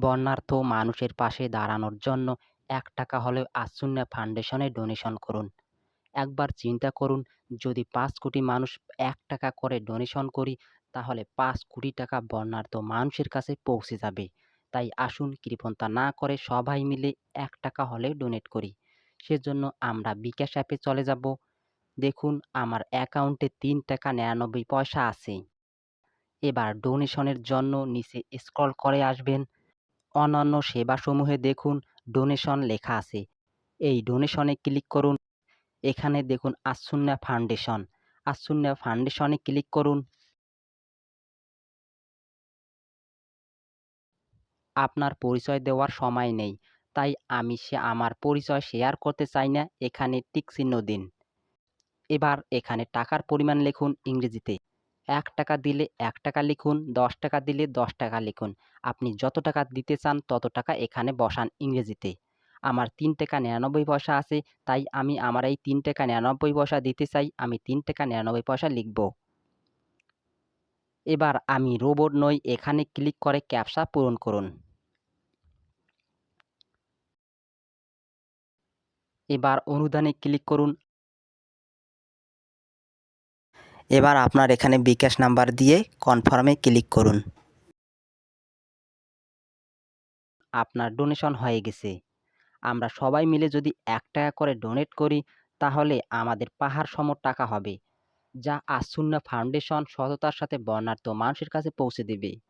বন্যার্থ মানুষের পাশে দাঁড়ানোর জন্য এক টাকা হলেও আসুন্না ফাউন্ডেশনে ডোনেশন করুন। একবার চিন্তা করুন, যদি পাঁচ কোটি মানুষ এক টাকা করে ডোনেশন করি, তাহলে পাঁচ কোটি টাকা বন্যার্থ মানুষের কাছে পৌঁছে যাবে। তাই আসুন কৃপণতা না করে সবাই মিলে এক টাকা হলে ডোনেট করি। সেজন্য আমরা বিকাশ অ্যাপে চলে যাব। দেখুন, আমার অ্যাকাউন্টে তিন টাকা নিরানব্বই পয়সা আছে। এবার ডোনেশনের জন্য নিচে স্ক্রল করে আসবেন। অন্যান্য সেবাসমূহে দেখুন ডোনেশন লেখা আছে। এই ডোনেশনে ক্লিক করুন। এখানে দেখুন আসুন্না ফাউন্ডেশন আসুন্না ফাউন্ডেশনে ক্লিক করুন। আপনার পরিচয় দেওয়ার সময় নেই, তাই আমি সে আমার পরিচয় শেয়ার করতে চাই না। এখানে টিক চিহ্ন দিন। এবার এখানে টাকার পরিমাণ লিখুন ইংরেজিতে। এক টাকা দিলে এক টাকা লিখুন, দশ টাকা দিলে দশ টাকা লিখুন। আপনি যত টাকা দিতে চান, তত টাকা এখানে বসান ইংরেজিতে। আমার তিন টাকা নিরানব্বই পয়সা আছে, তাই আমি আমার এই তিন টাকা নিরানব্বই পয়সা দিতে চাই, আমি তিন টাকা নিরানব্বই পয়সা লিখব। এবার আমি রোবট নই, এখানে ক্লিক করে ক্যাপসা পূরণ করুন। এবার অনুদানে ক্লিক করুন এবার আপনার এখানে বিকাশ নাম্বার দিয়ে কনফার্মে ক্লিক করুন। আপনার ডোনেশন হয়ে গেছে। আমরা সবাই মিলে যদি এক টাকা করে ডোনেট করি, তাহলে আমাদের পাহাড় সম টাকা হবে, যা আসুন্না ফাউন্ডেশন সততার সাথে বর্ণাঢ্য মানুষের কাছে পৌঁছে দেবে।